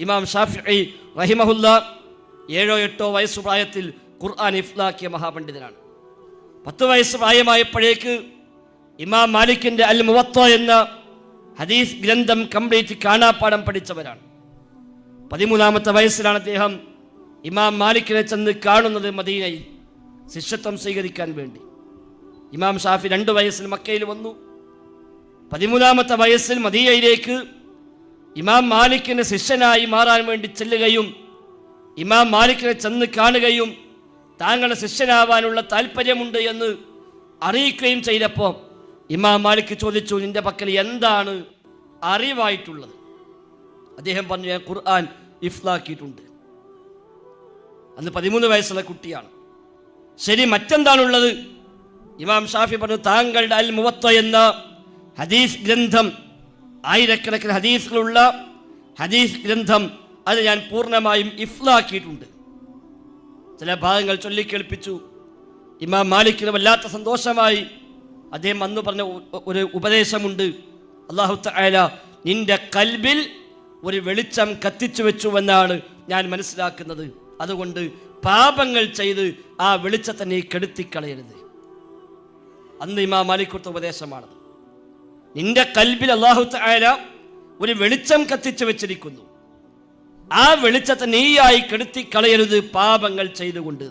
ഇമാം ഷാഫി റഹിമഹുല്ല ഏഴോ എട്ടോ വയസ്സ് പ്രായത്തിൽ ഖുർആൻ ഇഫ്ലാക്കിയ മഹാപണ്ഡിതനാണ്. പത്ത് വയസ്സ് പ്രായമായപ്പോഴേക്ക് ഇമാം മാലിക്കിന്റെ അൽ മുവത്ത എന്ന ഹദീസ് ഗ്രന്ഥം കംപ്ലീറ്റ് കാണാപ്പാടം പഠിച്ചവരാണ്. പതിമൂന്നാമത്തെ വയസ്സിലാണ് അദ്ദേഹം ഇമാം മാലിക്കിനെ ചെന്ന് കാണുന്നത് മദീനയിൽ ശിഷ്യത്വം സ്വീകരിക്കാൻ വേണ്ടി. ഇമാം ഷാഫി രണ്ട് വയസ്സിൽ മക്കയിൽ വന്നു. പതിമൂന്നാമത്തെ വയസ്സിൽ മദീനയിലേക്ക് ഇമാം മാലിക്കിന് ശിഷ്യനായി മാറാൻ വേണ്ടി ചെല്ലുകയും ഇമാം മാലിക്കിനെ ചെന്ന് കാണുകയും താങ്കളുടെ ശിഷ്യനാവാനുള്ള താല്പര്യമുണ്ട് എന്ന് അറിയിക്കുകയും ചെയ്തപ്പോൾ ഇമാം മാലിക് ചോദിച്ചു നിന്റെ പക്കൽ എന്താണ് അറിവായിട്ടുള്ളത്? അദ്ദേഹം പറഞ്ഞു ഞാൻ ഖുർആൻ ഇഫ്ലാക്കിയിട്ടുണ്ട് അന്ന് പതിമൂന്ന് വയസ്സുള്ള കുട്ടിയാണ്. ശരി മറ്റെന്താണുള്ളത്? ഇമാം ഷാഫി പറഞ്ഞു താങ്കളുടെ അൽ മുവത്ത എന്ന ഹദീസ് ഗ്രന്ഥം ആയിരക്കണക്കിന് ഹദീസുകളുള്ള ഹദീസ് ഗ്രന്ഥം അത് ഞാൻ പൂർണമായും ഇഫ്ലാക്കിയിട്ടുണ്ട്. ചില ഭാഗങ്ങൾ ചൊല്ലിക്കേൾപ്പിച്ചു ഇമാം മാലിക്കിന് വല്ലാത്ത സന്തോഷമായി അദ്ദേഹം അന്ന് പറഞ്ഞ ഒരു ഉപദേശമുണ്ട്. അള്ളാഹു തആല നിന്റെ കൽബിൽ ഒരു വെളിച്ചം കത്തിച്ചു വെച്ചുവെന്നാണ് ഞാൻ മനസ്സിലാക്കുന്നത്. അതുകൊണ്ട് പാപങ്ങൾ ചെയ്ത് ആ വെളിച്ചത്തെ നീ കെടുത്തിക്കളയരുത്. അന്ന് ഇമാം മാലിക് കൊടുത്ത ഉപദേശമാണ് നിന്റെ കൽബിൽ അള്ളാഹു തആല ഒരു വെളിച്ചം കത്തിച്ചു വെച്ചിരിക്കുന്നു. ആ വെളിച്ചത്തെ നീയായി കെടുത്തിക്കളയരുത് പാപങ്ങൾ ചെയ്തുകൊണ്ട്